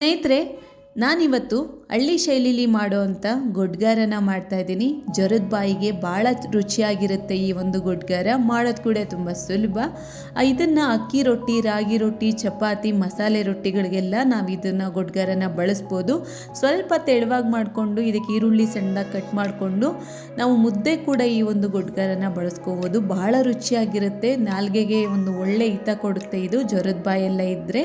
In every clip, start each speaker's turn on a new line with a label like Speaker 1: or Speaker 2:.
Speaker 1: ಸ್ನೇಹಿತರೆ ನಾನಿವತ್ತು ಹಳ್ಳಿ ಶೈಲಿಲಿ ಮಾಡೋವಂಥ ಗೊಡ್ಗಾರನ ಮಾಡ್ತಾ ಇದ್ದೀನಿ. ಜ್ವರದ ಬಾಯಿಗೆ ಭಾಳ ರುಚಿಯಾಗಿರುತ್ತೆ ಈ ಒಂದು ಗೊಡ್ಗಾರ. ಮಾಡೋದು ಕೂಡ ತುಂಬ ಸುಲಭ. ಇದನ್ನು ಅಕ್ಕಿ ರೊಟ್ಟಿ, ರಾಗಿ ರೊಟ್ಟಿ, ಚಪಾತಿ, ಮಸಾಲೆ ರೊಟ್ಟಿಗಳಿಗೆಲ್ಲ ನಾವು ಇದನ್ನು ಗೊಡ್ಗಾರನ ಬಳಸ್ಬೋದು. ಸ್ವಲ್ಪ ತೆಳುವಾಗಿ ಮಾಡಿಕೊಂಡು ಇದಕ್ಕೆ ಈರುಳ್ಳಿ ಸಣ್ಣ ಕಟ್ ಮಾಡಿಕೊಂಡು ನಾವು ಮುದ್ದೆ ಕೂಡ ಈ ಒಂದು ಗೊಡ್ಗಾರನ ಬಳಸ್ಕೋಬೋದು. ಬಹಳ ರುಚಿಯಾಗಿರುತ್ತೆ. ನಾಲ್ಗೆಗೆ ಒಂದು ಒಳ್ಳೆ ಹಿತ ಕೊಡುತ್ತೆ ಇದು. ಜ್ವರದ ಬಾಯೆಲ್ಲ ಇದ್ದರೆ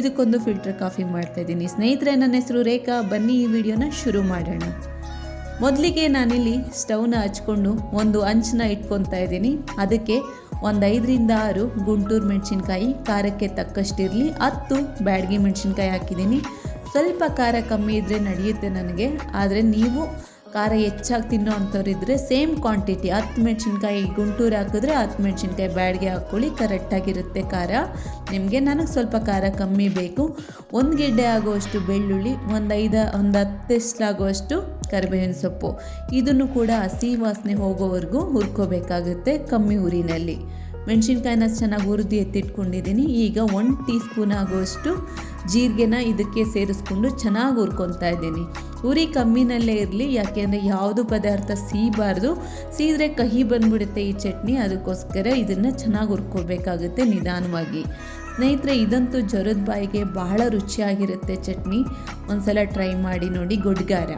Speaker 1: ಇದಕ್ಕೊಂದು ಫಿಲ್ಟರ್ ಕಾಫಿ ಮಾಡ್ತಾ ಇದ್ದೀನಿ. ಸ್ನೇಹಿತರೆ, ನನ್ನ ಹೆಸರು ರೇಖಾ. ಬನ್ನಿ ಈ ವಿಡಿಯೋನ ಶುರು ಮಾಡೋಣ. ಮೊದಲಿಗೆ ನಾನಿಲ್ಲಿ ಸ್ಟವ್ನ ಹಚ್ಕೊಂಡು ಒಂದು ಅಂಚನ ಇಟ್ಕೊತಾ ಇದ್ದೀನಿ. ಅದಕ್ಕೆ ಒಂದು ಐದರಿಂದ ಆರು ಗುಂಟೂರು ಮೆಣಸಿನ್ಕಾಯಿ, ಖಾರಕ್ಕೆ ತಕ್ಕಷ್ಟಿರಲಿ ಹತ್ತು ಬ್ಯಾಡಗಿ ಮೆಣಸಿನ್ಕಾಯಿ ಹಾಕಿದ್ದೀನಿ. ಸ್ವಲ್ಪ ಖಾರ ಕಮ್ಮಿ ಇದ್ದರೆ ನಡೆಯುತ್ತೆ ನನಗೆ, ಆದರೆ ನೀವು ಖಾರ ಹೆಚ್ಚಾಗಿ ತಿನ್ನೋ ಅಂಥವ್ರಿದ್ರೆ ಸೇಮ್ ಕ್ವಾಂಟಿಟಿ. ಹತ್ತು ಮೆಣಸಿನ್ಕಾಯಿ ಗುಂಟೂರು ಹಾಕಿದ್ರೆ ಹತ್ತು ಮೆಣಸಿನ್ಕಾಯಿ ಬ್ಯಾಡ್ಗೆ ಹಾಕ್ಕೊಳ್ಳಿ, ಕರೆಕ್ಟಾಗಿರುತ್ತೆ ಖಾರ. ನಿಮಗೆ ನನಗೆ ಸ್ವಲ್ಪ ಖಾರ ಕಮ್ಮಿ ಬೇಕು. ಒಂದು ಗೆಡ್ಡೆ ಆಗುವಷ್ಟು ಬೆಳ್ಳುಳ್ಳಿ, ಒಂದು ಐದು, ಒಂದು ಹತ್ತೆಸ್ಲಾಗುವಷ್ಟು ಕರಿಬೇವಿನ ಸೊಪ್ಪು. ಇದನ್ನು ಕೂಡ ಹಸಿ ವಾಸನೆ ಹೋಗೋವರೆಗೂ ಹುರ್ಕೋಬೇಕಾಗುತ್ತೆ ಕಮ್ಮಿ ಉರಿನಲ್ಲಿ ಮೆಣಸಿನ್ಕಾಯಿನ ಚೆನ್ನಾಗಿ ಹುರಿದು ಎತ್ತಿಟ್ಕೊಂಡಿದ್ದೀನಿ ಈಗ ಒಂದು ಟೀ ಸ್ಪೂನ್ ಆಗುವಷ್ಟು ಜೀರಿಗೆನ ಇದಕ್ಕೆ ಸೇರಿಸ್ಕೊಂಡು ಚೆನ್ನಾಗಿ ಹುರ್ಕೊತಾ ಇದ್ದೀನಿ ಉರಿ ಕಮ್ಮಿನಲ್ಲೇ ಇರಲಿ, ಯಾಕೆಂದರೆ ಯಾವುದು ಪದಾರ್ಥ ಸೀಬಾರ್ದು, ಸೀದ್ರೆ ಕಹಿ ಬಂದ್ಬಿಡುತ್ತೆ ಈ ಚಟ್ನಿ, ಅದಕ್ಕೋಸ್ಕರ ಇದನ್ನು ಚೆನ್ನಾಗಿ ಹುರ್ಕೋಬೇಕಾಗುತ್ತೆ ನಿಧಾನವಾಗಿ. ಸ್ನೇಹಿತರೆ, ಇದಂತೂ ಜ್ವರದ ಬಾಯಿಗೆ ಬಹಳ ರುಚಿಯಾಗಿರುತ್ತೆ ಚಟ್ನಿ. ಒಂದ್ಸಲ ಟ್ರೈ ಮಾಡಿ ನೋಡಿ ಗೊಡ್ಗಾರ.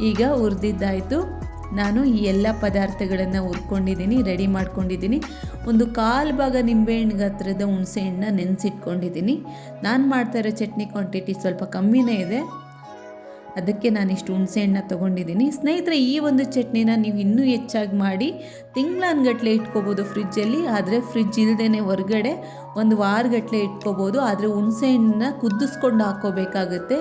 Speaker 1: ಈಗ ಹುರಿದಿದ್ದಾಯಿತು. ನಾನು ಈ ಎಲ್ಲ ಪದಾರ್ಥಗಳನ್ನು ಹುರ್ಕೊಂಡಿದ್ದೀನಿ, ರೆಡಿ ಮಾಡ್ಕೊಂಡಿದ್ದೀನಿ. ಒಂದು ಕಾಲು ಭಾಗ ನಿಂಬೆಹಣ್ಣು ಗಾತ್ರದ ಹುಣಸೆಹಣ್ಣನ್ನ ನೆನೆಸಿಟ್ಕೊಂಡಿದ್ದೀನಿ. ನಾನು ಮಾಡ್ತಾ ಇರೋ ಚಟ್ನಿ ಕ್ವಾಂಟಿಟಿ ಸ್ವಲ್ಪ ಕಮ್ಮಿನೇ ಇದೆ. ಅದಕ್ಕೆ ನಾನಿಷ್ಟು ಹುಣಸೆಹಣ್ಣ ತೊಗೊಂಡಿದ್ದೀನಿ. ಸ್ನೇಹಿತರೆ, ಈ ಒಂದು ಚಟ್ನಿನ ನೀವು ಇನ್ನೂ ಹೆಚ್ಚಾಗಿ ಮಾಡಿ ತಿಂಗಳನ್ಗಟ್ಲೆ ಇಟ್ಕೋಬೋದು ಫ್ರಿಜ್ಜಲ್ಲಿ. ಆದರೆ ಫ್ರಿಜ್ ಇಲ್ಲದೇ ಹೊರಗಡೆ ಒಂದು ವಾರಗಟ್ಲೆ ಇಟ್ಕೋಬೋದು. ಆದರೆ ಹುಣಸೆಹಣ್ಣನ್ನ ಕುದಿಸ್ಕೊಂಡು ಹಾಕ್ಕೋಬೇಕಾಗುತ್ತೆ.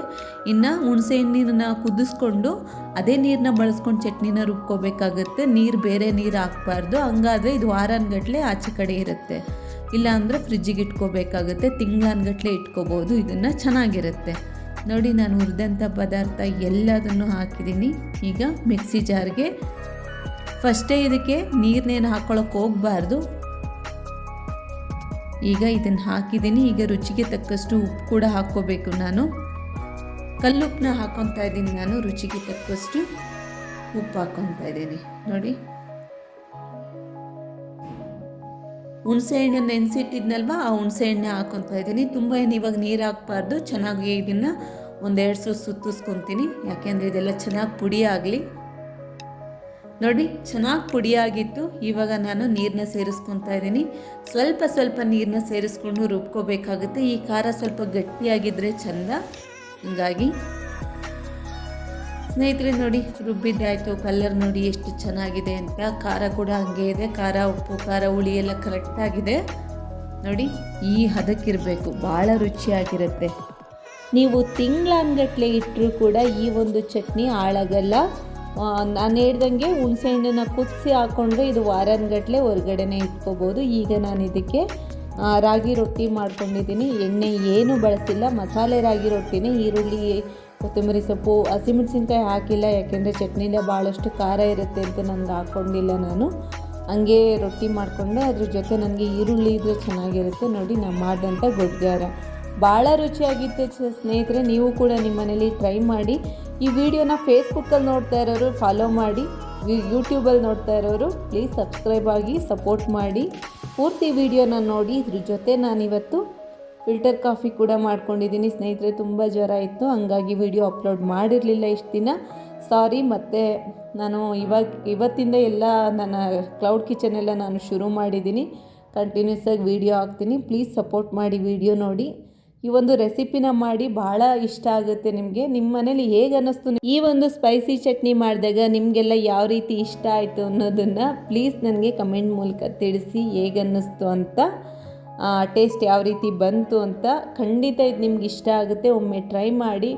Speaker 1: ಇನ್ನು ಹುಣಸೆಹಣ್ಣಿನ ಕುದಿಸ್ಕೊಂಡು ಅದೇ ನೀರನ್ನ ಬಳಸ್ಕೊಂಡು ಚಟ್ನಿನ ರುಬ್ಕೋಬೇಕಾಗುತ್ತೆ. ನೀರು ಬೇರೆ ನೀರು ಹಾಕಬಾರ್ದು. ಹಂಗಾದರೆ ಇದು ವಾರನ್ಗಟ್ಲೆ ಆಚೆ ಕಡೆ ಇರುತ್ತೆ. ಇಲ್ಲಾಂದರೆ ಫ್ರಿಜ್ಜಿಗೆ ಇಟ್ಕೋಬೇಕಾಗುತ್ತೆ. ತಿಂಗಳನ್ಗಟ್ಲೆ ಇಟ್ಕೋಬೋದು. ಇದನ್ನು ಚೆನ್ನಾಗಿರುತ್ತೆ. ನೋಡಿ, ನಾನು ಹುರಿದಂಥ ಪದಾರ್ಥ ಎಲ್ಲದನ್ನು ಹಾಕಿದ್ದೀನಿ. ಈಗ ಮಿಕ್ಸಿ ಜಾರ್ಗೆ. ಫಸ್ಟೇ ಇದಕ್ಕೆ ನೀರನ್ನೇನು ಹಾಕ್ಕೊಳಕ್ಕೆ ಹೋಗಬಾರ್ದು. ಈಗ ಇದನ್ನು ಹಾಕಿದ್ದೀನಿ. ಈಗ ರುಚಿಗೆ ತಕ್ಕಷ್ಟು ಉಪ್ಪು ಕೂಡ ಹಾಕ್ಕೋಬೇಕು ನಾನು. ಕಲ್ಲುಪ್ಪನ್ನ ಹಾಕ್ಕೊತಾ ಇದ್ದೀನಿ ನಾನು, ರುಚಿಗೆ ತಕ್ಕಷ್ಟು ಉಪ್ಪು ಹಾಕ್ಕೊತಾ ಇದ್ದೀನಿ. ನೋಡಿ. ಹುಣಸೆ ಹಣ್ಣು ನೆನೆಸಿಟ್ಟಿದ್ನಲ್ವ? ಆ ಹುಣಸೆ ಎಣ್ಣೆ ಹಾಕ್ಕೊತಾ ಇದ್ದೀನಿ. ತುಂಬ ಏನು ಇವಾಗ ನೀರು ಹಾಕ್ಬಾರ್ದು. ಚೆನ್ನಾಗಿ ಇದನ್ನು ಒಂದೆರಡು ಸು, ಸುತ್ತಿಸ್ಕೊತೀನಿ. ಯಾಕೆಂದರೆ ಇದೆಲ್ಲ ಚೆನ್ನಾಗಿ ಪುಡಿ ಆಗಲಿ. ನೋಡಿ, ಚೆನ್ನಾಗಿ ಪುಡಿಯಾಗಿತ್ತು ಇವಾಗ ನಾನು ನೀರನ್ನ ಸೇರಿಸ್ಕೊತಾ ಇದ್ದೀನಿ. ಸ್ವಲ್ಪ ಸ್ವಲ್ಪ ನೀರನ್ನ ಸೇರಿಸ್ಕೊಂಡು ರುಬ್ಕೋಬೇಕಾಗುತ್ತೆ. ಈ ಖಾರ ಸ್ವಲ್ಪ ಗಟ್ಟಿಯಾಗಿದ್ದರೆ ಚೆಂದ. ಹೀಗಾಗಿ ಸ್ನೇಹಿತರೆ ನೋಡಿ ರುಬ್ಬಿದ್ದಾಯಿತು ಕಲ್ಲರ್ ನೋಡಿ ಎಷ್ಟು ಚೆನ್ನಾಗಿದೆ ಅಂತ. ಖಾರ ಕೂಡ ಹಾಗೆ ಇದೆ. ಖಾರ, ಉಪ್ಪು, ಖಾರ, ಹುಳಿ ಎಲ್ಲ ಕರೆಕ್ಟಾಗಿದೆ ನೋಡಿ, ಈ ಹದಕ್ಕಿರಬೇಕು. ಭಾಳ ರುಚಿಯಾಗಿರುತ್ತೆ. ನೀವು ತಿಂಗಳಂಗಟ್ಲೆ ಇಟ್ಟರೂ ಕೂಡ ಈ ಒಂದು ಚಟ್ನಿ ಹಾಳಾಗಲ್ಲ. ನಾನು ಹೇಳ್ದಂಗೆ ಹುಣಸೆಹಣ್ಣನ್ನು ಕುದಿಸಿ ಹಾಕ್ಕೊಂಡ್ರೆ ಇದು ವಾರನ್ಗಟ್ಲೆ ಹೊರಗಡೆನೆ ಇಟ್ಕೋಬೋದು. ಈಗ ನಾನು ಇದಕ್ಕೆ ರಾಗಿ ರೊಟ್ಟಿ ಮಾಡ್ಕೊಂಡಿದ್ದೀನಿ. ಎಣ್ಣೆ ಏನು ಬಳಸಿಲ್ಲ. ಮಸಾಲೆ ರಾಗಿ ರೊಟ್ಟಿನೇ, ಈರುಳ್ಳಿ ಕೊತ್ತಂಬರಿ ಸೊಪ್ಪು, ಹಸಿಮೆಣಸಿನ್ಕಾಯಿ ಹಾಕಿಲ್ಲ, ಯಾಕೆಂದರೆ ಚಟ್ನಿಲೇ ಭಾಳಷ್ಟು ಖಾರ ಇರುತ್ತೆ ಅಂತ ನನಗೆ ಹಾಕ್ಕೊಂಡಿಲ್ಲ ನಾನು. ಹಂಗೆ ರೊಟ್ಟಿ ಮಾಡಿಕೊಂಡೆ, ಅದ್ರ ಜೊತೆ ನನಗೆ ಈರುಳ್ಳಿ ಇದ್ರೆ ಚೆನ್ನಾಗಿರುತ್ತೆ. ನೋಡಿ ನಾನು ಮಾಡಿದಂಥ ಗೊಡ್ಗಾರ ಭಾಳ ರುಚಿಯಾಗಿತ್ತು ಸ್ನೇಹಿತರೆ, ನೀವು ಕೂಡ ನಿಮ್ಮ ಮನೇಲಿ ಟ್ರೈ ಮಾಡಿ. ಈ ವಿಡಿಯೋನ ಫೇಸ್ಬುಕ್ಕಲ್ಲಿ ನೋಡ್ತಾ ಇರೋರು ಫಾಲೋ ಮಾಡಿ. ಯೂಟ್ಯೂಬಲ್ಲಿ ನೋಡ್ತಾ ಇರೋರು ಪ್ಲೀಸ್ ಸಬ್ಸ್ಕ್ರೈಬ್ ಆಗಿ ಸಪೋರ್ಟ್ ಮಾಡಿ. ಪೂರ್ತಿ ವಿಡಿಯೋನ ನೋಡಿ, ಇದ್ರ ಜೊತೆ ನಾನಿವತ್ತು ಫಿಲ್ಟರ್ ಕಾಫಿ ಕೂಡ ಮಾಡ್ಕೊಂಡಿದ್ದೀನಿ. ಸ್ನೇಹಿತರೆ, ತುಂಬ ಜ್ವರ ಇತ್ತು. ಹಂಗಾಗಿ ವಿಡಿಯೋ ಅಪ್ಲೋಡ್ ಮಾಡಿರಲಿಲ್ಲ ಇಷ್ಟು ದಿನ. ಸಾರಿ ಮತ್ತು ನಾನು ಇವಾಗ, ಇವತ್ತಿಂದ ಎಲ್ಲ ನನ್ನ ಕ್ಲೌಡ್ ಕಿಚನೆಲ್ಲ ನಾನು ಶುರು ಮಾಡಿದ್ದೀನಿ. ಕಂಟಿನ್ಯೂಸ್ ಆಗಿ ವಿಡಿಯೋ ಹಾಕ್ತೀನಿ. ಪ್ಲೀಸ್ ಸಪೋರ್ಟ್ ಮಾಡಿ ವಿಡಿಯೋ ನೋಡಿ. ಈ ಒಂದು ರೆಸಿಪಿನ ಮಾಡಿ ಭಾಳ ಇಷ್ಟ ಆಗುತ್ತೆ ನಿಮಗೆ. ನಿಮ್ಮ ಮನೇಲಿ ಹೇಗೆ ಅನ್ನಿಸ್ತು? ಈ ಒಂದು ಸ್ಪೈಸಿ ಚಟ್ನಿ ಮಾಡಿದಾಗ ನಿಮಗೆಲ್ಲ ಯಾವ ರೀತಿ ಇಷ್ಟ ಆಯಿತು ಅನ್ನೋದನ್ನು ಪ್ಲೀಸ್ ನನಗೆ ಕಮೆಂಟ್ ಮೂಲಕ ತಿಳಿಸಿ ಹೇಗೆ ಅನ್ನಿಸ್ತು ಅಂತ. ಟೇಸ್ಟ್ ಯಾವ ರೀತಿ ಬಂತು ಅಂತ ಖಂಡಿತ ಇದು ನಿಮ್ಗೆ ಇಷ್ಟ ಆಗುತ್ತೆ. ಒಮ್ಮೆ ಟ್ರೈ ಮಾಡಿ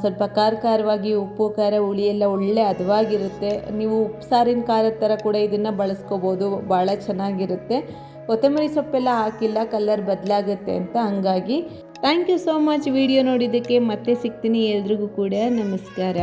Speaker 1: ಸ್ವಲ್ಪ ಖಾರ ಖಾರವಾಗಿ ಉಪ್ಪು, ಖಾರ, ಹುಳಿ ಎಲ್ಲ ಒಳ್ಳೆ ಹದವಾಗಿರುತ್ತೆ ನೀವು ಉಪ್ಪು ಸಾರಿನ ಖಾರದ ಥರ ಕೂಡ ಇದನ್ನು ಬಳಸ್ಕೋಬೋದು. ಭಾಳ ಚೆನ್ನಾಗಿರುತ್ತೆ. ಕೊತ್ತಂಬರಿ ಸೊಪ್ಪೆಲ್ಲ ಹಾಕಿಲ್ಲ ಕಲರ್ ಬದಲಾಗುತ್ತೆ ಅಂತ ಹಂಗಾಗಿ. Thank you so much video ನೋಡಿದ್ದಕ್ಕೆ ಮತ್ತೆ ಸಿಗ್ತೀನಿ ಎಲ್ರಿಗೂ ಕೂಡ. ನಮಸ್ಕಾರ.